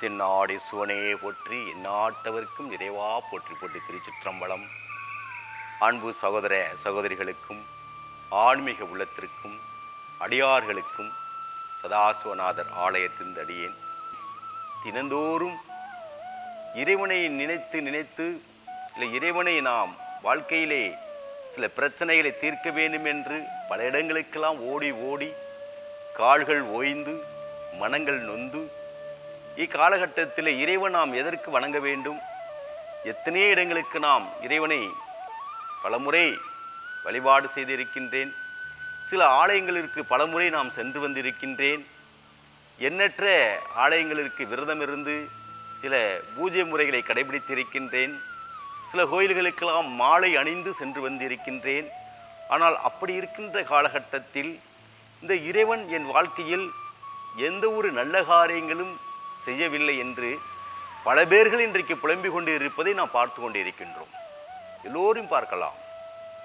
தென்னாடி சுவனே போற்றி எந்நாட்டவர்க்கும் இறைவா போற்றி போற்றி திருச்சிற்றம்பலம். அன்பு சகோதர சகோதரிகளுக்கும் ஆன்மீக உள்ளத்திற்கும் அடியார்களுக்கும் சதாசிவநாதர் ஆலயத்தின் அடியேன். தினந்தோறும் இறைவனை நினைத்து நினைத்து இல்லை இறைவனை நாம் வாழ்க்கையிலே சில பிரச்சனைகளை தீர்க்க வேண்டும் என்று பல இடங்களுக்கெல்லாம் ஓடி ஓடி கால்கள் ஓய்ந்து மனங்கள் நொந்து இக்காலகட்டத்தில் இறைவன் நாம் எதற்கு வணங்க வேண்டும்? எத்தனையோ இடங்களுக்கு நாம் இறைவனை பலமுறை வழிபாடு செய்திருக்கின்றேன்? சில ஆலயங்களிற்கு பலமுறை நாம் சென்று வந்திருக்கின்றேன். எண்ணற்ற ஆலயங்களிற்கு விரதம் இருந்து சில பூஜை முறைகளை கடைபிடித்திருக்கின்றேன். சில கோயில்களுக்கெல்லாம் மாலை அணிந்து சென்று வந்திருக்கின்றேன். ஆனால் அப்படி இருக்கின்ற காலகட்டத்தில் இந்த இறைவன் என் வாழ்க்கையில் எந்த ஒரு நல்ல காரியங்களும் செய்யவில்லை என்று பல பேர்கள் இன்றைக்கு புலம்பிக் கொண்டு இருப்பதை நாம் பார்த்து கொண்டு இருக்கின்றோம். எல்லோரும் பார்க்கலாம்.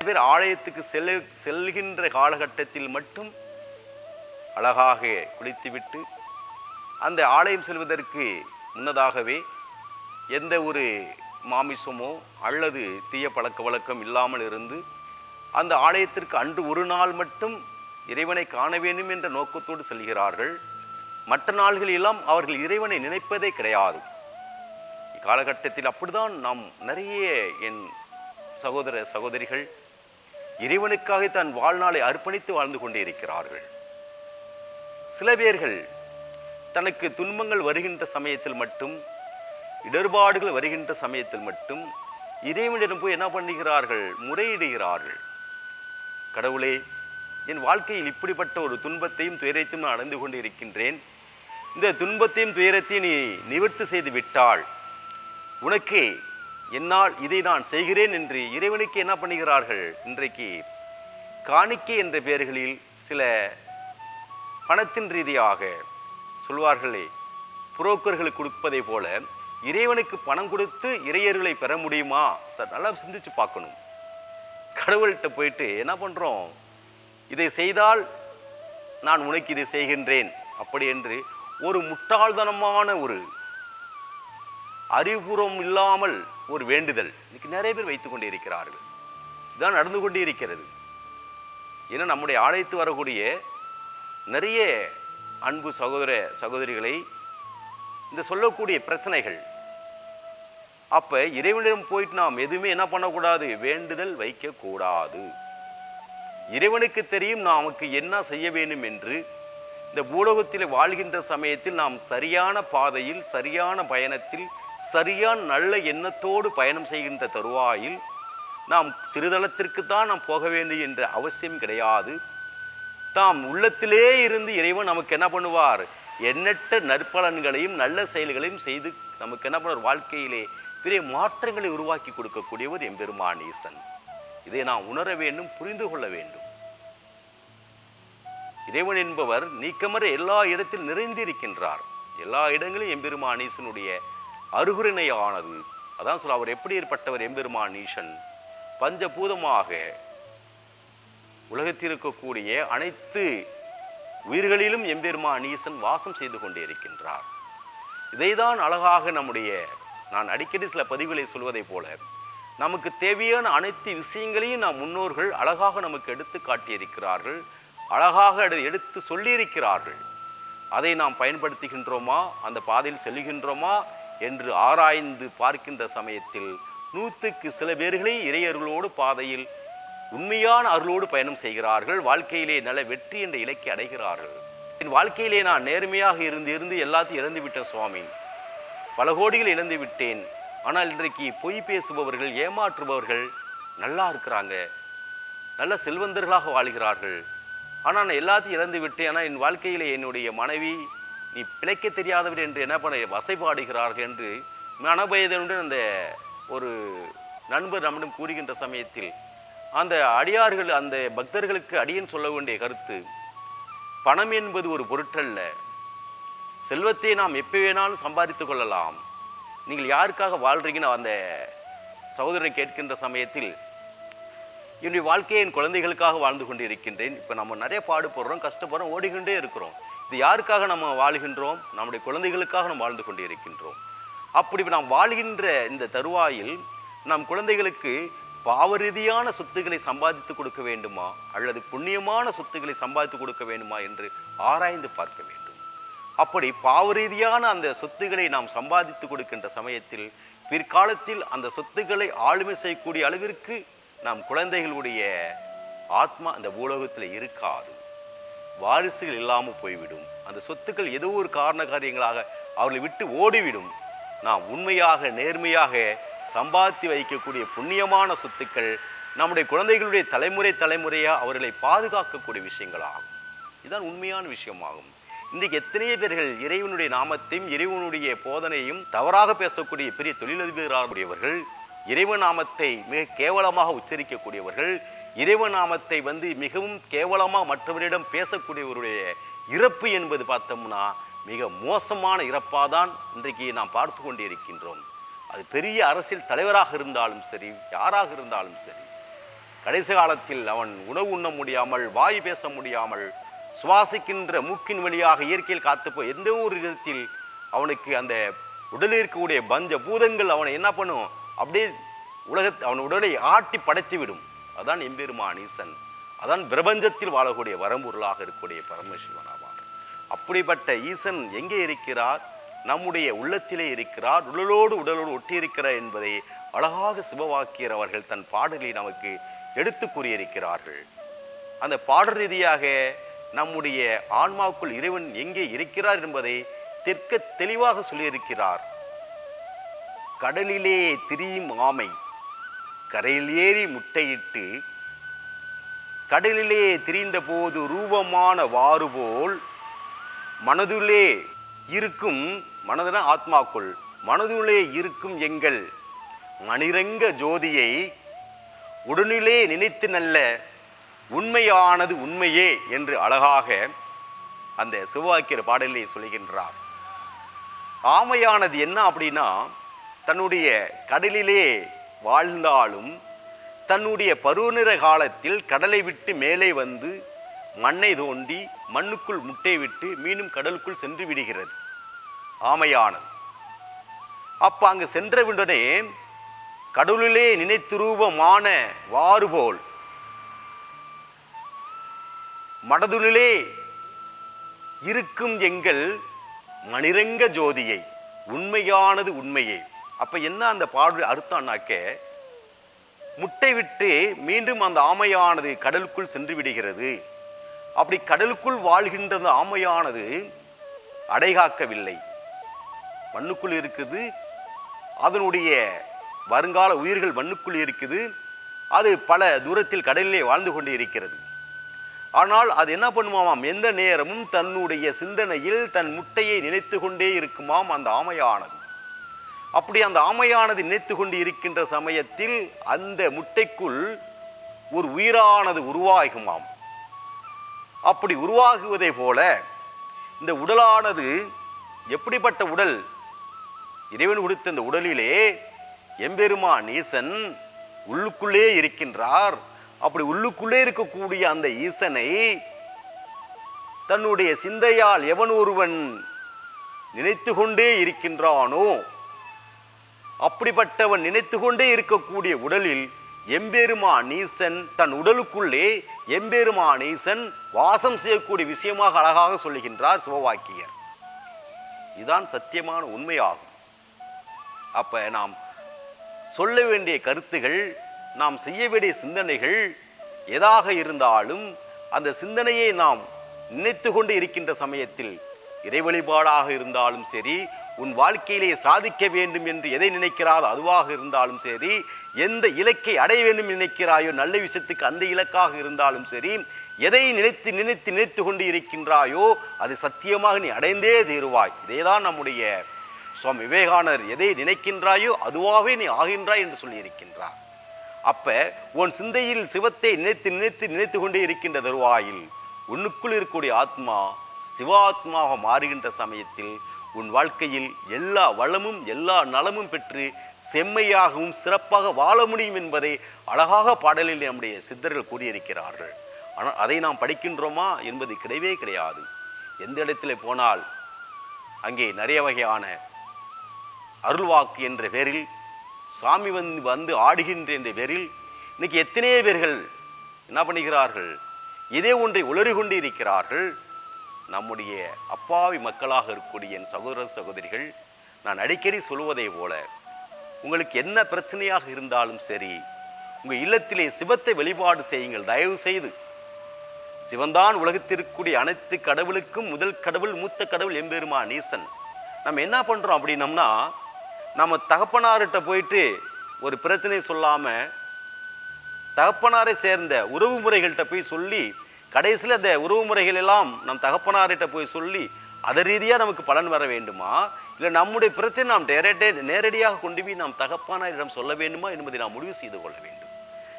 பேர் ஆலயத்துக்கு செல்ல செல்கின்ற காலகட்டத்தில் மட்டும் அழகாக குளித்துவிட்டு அந்த ஆலயம் செல்வதற்கு முன்னதாகவே எந்த ஒரு மாமிசமோ அல்லது தீய பழக்க வழக்கம் இல்லாமல் இருந்து அந்த ஆலயத்திற்கு அன்று ஒரு நாள் மட்டும் இறைவனை காண வேண்டும் என்ற நோக்கத்தோடு செல்கிறார்கள். மற்ற நாள்களெல்லாம் அவர்கள் இறைவனை நினைப்பதே கிடையாது. இக்காலகட்டத்தில் அப்படிதான் நாம் நிறைய என் சகோதர சகோதரிகள் இறைவனுக்காக தன் வாழ்நாளை அர்ப்பணித்து வாழ்ந்து கொண்டே இருக்கிறார்கள். சில பேர்கள் தனக்கு துன்பங்கள் வருகின்ற சமயத்தில் மட்டும் இடர்பாடுகள் வருகின்ற சமயத்தில் மட்டும் இறைவனிடம் போய் என்ன பண்ணுகிறார்கள்? முறையிடுகிறார்கள். கடவுளே என் வாழ்க்கையில் இப்படிப்பட்ட ஒரு துன்பத்தையும் துயரத்தையும் நான் அடைந்து கொண்டு இருக்கின்றேன் இந்த துன்பத்தையும் துயரத்தையும் நீ நிவர்த்தி செய்து விட்டால் உனக்கு என்னால் இதை நான் செய்கிறேன் என்று இறைவனுக்கு என்ன பண்ணுகிறார்கள்? இன்றைக்கு காணிக்கை என்ற பெயர்களில் சில பணத்தின் ரீதியாக சொல்வார்களே புரோக்கர்களுக்கு கொடுப்பதை போல இறைவனுக்கு பணம் கொடுத்து இறையர்களை பெற முடியுமா? சார் நல்லா சிந்திச்சு பார்க்கணும். கடவுள்கிட்ட போயிட்டு என்ன பண்ணுறோம் இதை செய்தால் நான் உனக்கு இதை செய்கின்றேன். அப்படி என்று ஒரு முட்டாள்தனமான ஒரு அறிவுபூர்வம் இல்லாமல் ஒரு வேண்டுதல் இன்னைக்கு நிறைய பேர் வைத்து கொண்டே இருக்கிறார்கள். இதான் நடந்து கொண்டே இருக்கிறது. ஏன்னா நம்முடைய ஆலயத்து வரக்கூடிய நிறைய அன்பு சகோதர சகோதரிகளை இந்த சொல்லக்கூடிய பிரச்சனைகள் அப்போ இறைவனிடம் போயிட்டு நாம் எதுவுமே என்ன பண்ணக்கூடாது? வேண்டுதல் வைக்கக்கூடாது. இறைவனுக்கு தெரியும் நமக்கு என்ன செய்ய வேண்டும் என்று. இந்த பூலோகத்தில் வாழ்கின்ற சமயத்தில் நாம் சரியான பாதையில் சரியான பயணத்தில் சரியான நல்ல எண்ணத்தோடு பயணம் செய்கின்ற தருவாயில் நாம் திருதலத்திற்கு தான் நாம் போக வேண்டும் என்ற அவசியம் கிடையாது. தாம் உள்ளத்திலே இருந்து இறைவன் நமக்கு என்ன பண்ணுவார்? எண்ணற்ற நற்பலன்களையும் நல்ல செயல்களையும் செய்து நமக்கு என்ன பண்ணுவார்? வாழ்க்கையிலே பெரிய மாற்றங்களை உருவாக்கி கொடுக்கக்கூடியவர் எம்பெருமான் ஈசன். இதை நாம் உணர வேண்டும் புரிந்து கொள்ள வேண்டும். இறைவன் என்பவர் நீக்கமற எல்லா இடத்தில் நிறைந்திருக்கின்றார். எல்லா இடங்களிலும் எம்பெருமான் ஈசனுடைய அருகுரிணையானது அதான் சொல்ல அவர் எப்படி ஏற்பட்டவர் எம்பெருமான் ஈசன்? பஞ்சபூதமாக உலகத்தில் இருக்கக்கூடிய அனைத்து உயிர்களிலும் எம்பெருமான் ஈசன் வாசம் செய்து கொண்டே இருக்கின்றார். இதைதான் அழகாக நம்முடைய நான் அடிக்கடி சில பதிவுகளை சொல்வதைப் போல நமக்கு தேவையான அனைத்து விஷயங்களையும் நம் முன்னோர்கள் அழகாக நமக்கு எடுத்து காட்டியிருக்கிறார்கள் அழகாக எடுத்து சொல்லியிருக்கிறார்கள். அதை நாம் பயன்படுத்துகின்றோமா? அந்த பாதையில் செல்கின்றோமா என்று ஆராய்ந்து பார்க்கின்ற சமயத்தில் நூற்றுக்கு சில பேர்களே இறையர்களோடு பாதையில் உண்மையான அருளோடு பயணம் செய்கிறார்கள். வாழ்க்கையிலே நல்ல வெற்றி என்ற இலக்கை அடைகிறார்கள். என் வாழ்க்கையிலே நான் நேர்மையாக இருந்து இருந்து எல்லாத்தையும் இழந்து விட்டேன் சுவாமி. பல கோடிகள் இழந்து விட்டேன் ஆனால் இன்றைக்கு பொய் பேசுபவர்கள் ஏமாற்றுபவர்கள் நல்லா இருக்கிறாங்க. நல்ல செல்வந்தர்களாக வாழ்கிறார்கள். ஆனால் நான் எல்லாத்தையும் இழந்து விட்டேன். ஆனால் என் வாழ்க்கையிலே என்னுடைய மனைவி நீ பிழைக்க தெரியாதவர் என்று என்ன பண்ண வசைபாடுகிறார்கள் என்று மனபயதனுடன் அந்த ஒரு நண்பர் நம்மிடம் கூறுகின்ற சமயத்தில் அந்த அடியார்கள் அந்த பக்தர்களுக்கு அடியன் சொல்ல வேண்டிய கருத்து பணம் என்பது ஒரு பொருட்டல்ல. செல்வத்தை நாம் எப்போ வேணாலும் சம்பாதித்து கொள்ளலாம். நீங்கள் யாருக்காக வாழ்றீங்கன்னு அந்த சகோதரன் கேட்கின்ற சமயத்தில் என்னுடைய வாழ்க்கையை என் குழந்தைகளுக்காக வாழ்ந்து கொண்டு இருக்கின்றேன் இப்போ நம்ம நிறைய பாடுபடுறோம் கஷ்டப்படுறோம் ஓடிக்கொண்டே இருக்கிறோம். இது யாருக்காக நம்ம வாழ்கின்றோம்? நம்முடைய குழந்தைகளுக்காக நாம் வாழ்ந்து கொண்டு இருக்கின்றோம் அப்படி நாம் வாழ்கின்ற இந்த தருவாயில் நம் குழந்தைகளுக்கு பாவரீதியான சொத்துக்களை சம்பாதித்து கொடுக்க வேண்டுமா? அல்லது புண்ணியமான சொத்துக்களை சம்பாதித்து கொடுக்க வேண்டுமா? என்று ஆராய்ந்து பார்க்க வேண்டும். அப்படி பாவரீதியான அந்த சொத்துக்களை நாம் சம்பாதித்து கொடுக்கின்ற சமயத்தில் பிற்காலத்தில் அந்த சொத்துக்களை ஆளுமை செய்யக்கூடிய அளவிற்கு நம் குழந்தைகளுடைய ஆத்மா அந்த பூலோகத்தில் இருக்காது. வாரிசுகள் இல்லாமல் போய்விடும். அந்த சொத்துக்கள் ஏதோ ஒரு காரண காரியங்களாக அவர்களை விட்டு ஓடிவிடும். நாம் உண்மையாக நேர்மையாக சம்பாதித்து வைக்கக்கூடிய புண்ணியமான சொத்துக்கள் நம்முடைய குழந்தைகளுடைய தலைமுறை தலைமுறையாக அவர்களை பாதுகாக்கக்கூடிய விஷயங்களாகும். இதுதான் உண்மையான விஷயமாகும். இன்றைக்கு எத்தனையோ பேர்கள் இறைவனுடைய நாமத்தையும் இறைவனுடைய போதனையும் தவறாக பேசக்கூடிய பெரிய தொழிலதிபராகக்கூடியவர்கள் இறைவன் நாமத்தை மிக கேவலமாக உச்சரிக்கக்கூடியவர்கள் இறைவன் நாமத்தை வந்து மிகவும் கேவலமாக மற்றவரிடம் பேசக்கூடியவருடைய இறப்பு என்பது பார்த்தோம்னா மிக மோசமான இறப்பாக தான் இன்றைக்கு நாம் பார்த்து கொண்டு இருக்கின்றோம். அது பெரிய அரசியல் தலைவராக இருந்தாலும் சரி யாராக இருந்தாலும் சரி கடைசி காலத்தில் அவன் உணவு உண்ண முடியாமல் வாய் பேச முடியாமல் சுவாசிக்கின்ற மூக்கின் வழியாக இயற்கையில் காத்து போய் எந்த ஒரு விதத்தில் அவனுக்கு அந்த உடலில் இருக்கக்கூடிய பஞ்ச பூதங்கள் அவனை என்ன பண்ணும்? அப்படியே உலகத்தை அவன் உடலை ஆட்டி படைத்து விடும். அதான் எம்பெருமான் ஈசன். அதான் பிரபஞ்சத்தில் வாழக்கூடிய வரம்பொருளாக இருக்கக்கூடிய பரமசிவன் ஆவான் அப்படிப்பட்ட ஈசன் எங்கே இருக்கிறார்? நம்முடைய உள்ளத்திலே இருக்கிறார். உடலோடு உடலோடு ஒட்டியிருக்கிறார் என்பதை அழகாக சிவவாக்கியர் அவர்கள் தன் பாடலில் நமக்கு எடுத்து கூறியிருக்கிறார்கள். அந்த பாடல் ரீதியாக நம்முடைய ஆன்மாவுக்குள் இறைவன் எங்கே இருக்கிறார் என்பதை தெற்க தெளிவாக சொல்லியிருக்கிறார். கடலிலே திரியும் ஆமை கரையில் ஏறி முட்டையிட்டு கடலிலே திரிந்த போது ரூபமான வாறு போல் மனதுள்ளே இருக்கும் மனதுன ஆத்மாக்குள் மனதுள்ளே இருக்கும் எங்கள் மணிரங்க ஜோதியை உடனிலே நினைத்து நல்ல உண்மையானது உண்மையே என்று அழகாக அந்த சிவவாக்கியர் பாடலிலே சொல்கின்றார். ஆமையானது என்ன அப்படின்னா தன்னுடைய கடலிலே வாழ்ந்தாலும் தன்னுடைய பருவநிற காலத்தில் கடலை விட்டு மேலே வந்து மண்ணை தோண்டி மண்ணுக்குள் முட்டை விட்டு மீண்டும் கடலுக்குள் சென்று விடுகிறது. ஆமையானது. அப்போ அங்கு சென்றவுடனே கடலிலே நினைத்துரூபமான வாறுபோல் மடதுளிலே மனதுனிலே இருக்கும் எங்கள் மணிரங்க ஜோதியை உண்மையானது உண்மையே. அப்ப என்ன அந்த பாடல் அர்த்தம்னாக்க முட்டை விட்டு மீண்டும் அந்த ஆமையானது கடலுக்குள் சென்று விடுகிறது. அப்படி கடலுக்குள் வாழ்கின்ற அந்த ஆமையானது அடைகாக்கவில்லை. மண்ணுக்குள் இருக்குது அதனுடைய வருங்கால உயிர்கள் மண்ணுக்குள் இருக்குது அது பல தூரத்தில் கடலிலே வாழ்ந்து கொண்டு இருக்கிறது ஆனால் அது என்ன பண்ணுமாமாம்? எந்த நேரமும் தன்னுடைய சிந்தனையில் தன் முட்டையை நினைத்து கொண்டே இருக்குமாம் அந்த ஆமையானது. அப்படி அந்த ஆமையானது நினைத்து கொண்டு இருக்கின்ற சமயத்தில் அந்த முட்டைக்குள் ஒரு உயிரானது உருவாகுமாம். அப்படி உருவாகுவதை போல இந்த உடலானது எப்படிப்பட்ட உடல்? இறைவன் கொடுத்த இந்த உடலிலே எம்பெருமான் ஈசன் உள்ளுக்குள்ளே இருக்கின்றார். அப்படி உள்ளுக்குள்ளே இருக்கக்கூடிய அந்த ஈசனை தன்னுடைய சிந்தையால் எவன் ஒருவன் நினைத்து கொண்டே இருக்கின்றானோ அப்படிப்பட்டவன் நினைத்து கொண்டே இருக்கக்கூடிய உடலில் எம்பெருமான் ஈசன் தன் உடலுக்குள்ளே எம்பெருமான் ஈசன் வாசம் செய்யக்கூடிய விஷயமாக அழகாக சொல்லுகின்றார் சிவவாக்கியர். இதுதான் சத்தியமான உண்மையாகும். அப்ப நாம் சொல்ல வேண்டிய கருத்துகள் நாம் செய்ய வேண்டிய சிந்தனைகள் எதாக இருந்தாலும் அந்த சிந்தனையை நாம் நினைத்து கொண்டு இருக்கின்ற சமயத்தில் இறை வழிபாடாக இருந்தாலும் சரி உன் வாழ்க்கையிலே சாதிக்க வேண்டும் என்று எதை நினைக்கிறாதோ அதுவாக இருந்தாலும் சரி எந்த இலக்கை அடைய வேண்டும் நினைக்கிறாயோ நல்ல விஷயத்துக்கு அந்த இலக்காக இருந்தாலும் சரி எதை நினைத்து நினைத்து நினைத்து கொண்டு இருக்கின்றாயோ அது சத்தியமாக நீ அடைந்தே தீருவாய். இதேதான் நம்முடைய சுவாமி விவேகானந்தர் எதை நினைக்கின்றாயோ அதுவாகவே நீ ஆகின்றாய் என்று சொல்லியிருக்கின்றார் அப்ப உன் சிந்தையில் சிவத்தை நினைத்து நினைத்து நினைத்து கொண்டே இருக்கின்ற தருவாயில் உன்னுக்குள் இருக்கக்கூடிய ஆத்மா சிவாத்மாவாக மாறுகின்ற சமயத்தில் உன் வாழ்க்கையில் எல்லா வளமும் எல்லா நலமும் பெற்று செம்மையாகவும் சிறப்பாக வாழ முடியும் என்பதை அழகாக பாடலில் நம்முடைய சித்தர்கள் கூறியிருக்கிறார்கள். ஆனால் அதை நாம் படிக்கின்றோமா என்பது கிடையவே கிடையாது. எந்த இடத்துல போனால் அங்கே நிறைய வகையான அருள்வாக்கு என்ற பேரில் சாமி வந்து வந்து ஆடுகின்ற என்ற பேரில் இன்னைக்கு எத்தனையோ பேர்கள் என்ன பண்ணுகிறார்கள்? இதே ஒன்றை உளறி கொண்டு இருக்கிறார்கள். நம்முடைய அப்பாவி மக்களாக இருக்கக்கூடிய என் சகோதர சகோதரிகள் நான் அடிக்கடி சொல்வதை போல உங்களுக்கு என்ன பிரச்சனையாக இருந்தாலும் சரி உங்கள் இல்லத்திலே சிவத்தை வழிபாடு செய்யுங்கள். தயவு செய்து. சிவன்தான் உலகத்திற்குரிய அனைத்து கடவுளுக்கும் முதல் கடவுள் மூத்த கடவுள் எம்பெருமா நீசன் நம்ம என்ன பண்ணுறோம் அப்படின்னம்னா நம்ம தகப்பனார்கிட்ட போயிட்டு ஒரு பிரச்சனை சொல்லாமல் தகப்பனாரை சேர்ந்த உறவு முறைகள்கிட்ட போய் சொல்லி கடைசியில் அந்த உறவு முறைகள் எல்லாம் நம் தகப்பனார்கிட்ட போய் சொல்லி அதை ரீதியாக நமக்கு பலன் வர வேண்டுமா? இல்லை நம்முடைய பிரச்சனை நாம் நேரடே நேரடியாக கொண்டு போய் நாம் தகப்பானாரிடம் சொல்ல வேண்டுமா? என்பதை நாம் முடிவு செய்து கொள்ள வேண்டும்.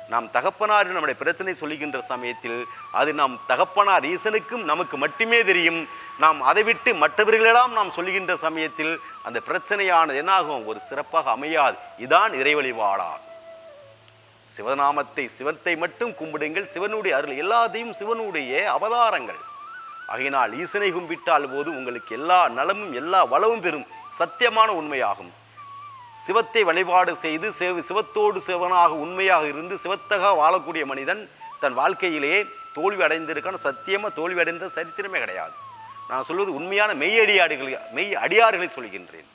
நாம் தகப்பனார் நம்முடைய பிரச்சனை சொல்லுகின்ற சமயத்தில் அது நாம் தகப்பனார் ஈசனுக்கும் நமக்கு மட்டுமே தெரியும். நாம் அதை விட்டு மற்றவர்களிடம் நாம் சொல்லுகின்ற சமயத்தில் அந்த பிரச்சனையானது என்னாகும்? ஒரு சிறப்பாக அமையாது. இதான் இறை சிவநாமத்தை சிவத்தை மட்டும் கும்பிடுங்கள். சிவனுடைய அருள் எல்லாத்தையும் சிவனுடைய அவதாரங்கள். ஆகையினால் ஈசனை கும்பிட்டால் போது உங்களுக்கு எல்லா நலமும் எல்லா வளமும் பெறும். சத்தியமான உண்மையாகும். சிவத்தை வழிபாடு செய்து சிவ சிவத்தோடு சிவனாக உண்மையாக இருந்து சிவத்தக வாழக்கூடிய மனிதன் தன் வாழ்க்கையிலேயே தோல்வி அடைந்திருக்கான. சத்தியமாக தோல்வி அடைந்த சரித்திரமே கிடையாது. நான் சொல்வது உண்மையான மெய்யடியாடுகள் மெய் அடியார்களை சொல்கின்றேன்.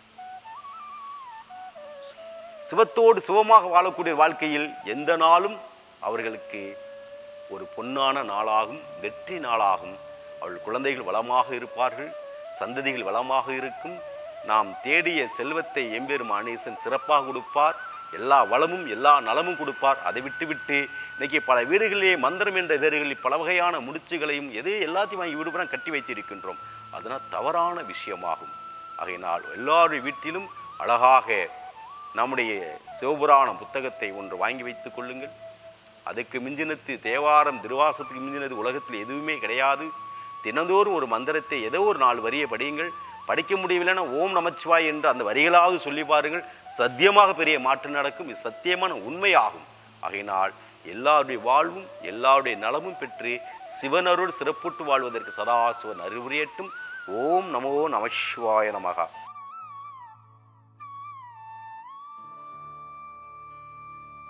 சிவத்தோடு சிவமாக வாழக்கூடிய வாழ்க்கையில் எந்த நாளும் அவர்களுக்கு ஒரு பொன்னான நாளாகும் வெற்றி நாளாகும். அவள் குழந்தைகள் வளமாக இருப்பார்கள் சந்ததிகள் வளமாக இருக்கும் நாம் தேடிய செல்வத்தை எம்பெருமான் ஈசன் சிறப்பாக கொடுப்பார். எல்லா வளமும் எல்லா நலமும் கொடுப்பார். அதை விட்டுவிட்டு இன்னைக்கு பல வீடுகளிலே மந்திரம் என்ற வீடுகளில் பல வகையான முடிச்சுகளையும் எது எல்லாத்தையும் வாங்கி வீடுபுறம் கட்டி வைத்திருக்கின்றோம். அதனால் தவறான விஷயமாகும். ஆகையினால் எல்லாருடைய வீட்டிலும் அழகாக நம்முடைய சிவபுராண புத்தகத்தை ஒன்று வாங்கி வைத்துக் கொள்ளுங்கள். அதுக்கு மிஞ்சினத்து தேவாரம் திருவாசத்துக்கு மிஞ்சினது உலகத்தில் எதுவுமே கிடையாது. தினந்தோறும் ஒரு மந்திரத்தை ஏதோ ஒரு நாள் வரியை படியுங்கள். படிக்க முடியவில்லைன்னா ஓம் நமச்சிவாய் என்று அந்த வரிகளாவது சொல்லி பாருங்கள். சத்தியமாக பெரிய மாற்றம் நடக்கும். இது சத்தியமான உண்மையாகும். ஆகையினால் எல்லாருடைய வாழ்வும் எல்லாருடைய நலமும் பெற்று சிவனருள் சிறப்புட்டு வாழ்வதற்கு சதாசிவன் அறிவுரையட்டும் ஓம் நமோ நமசிவாய நமகா.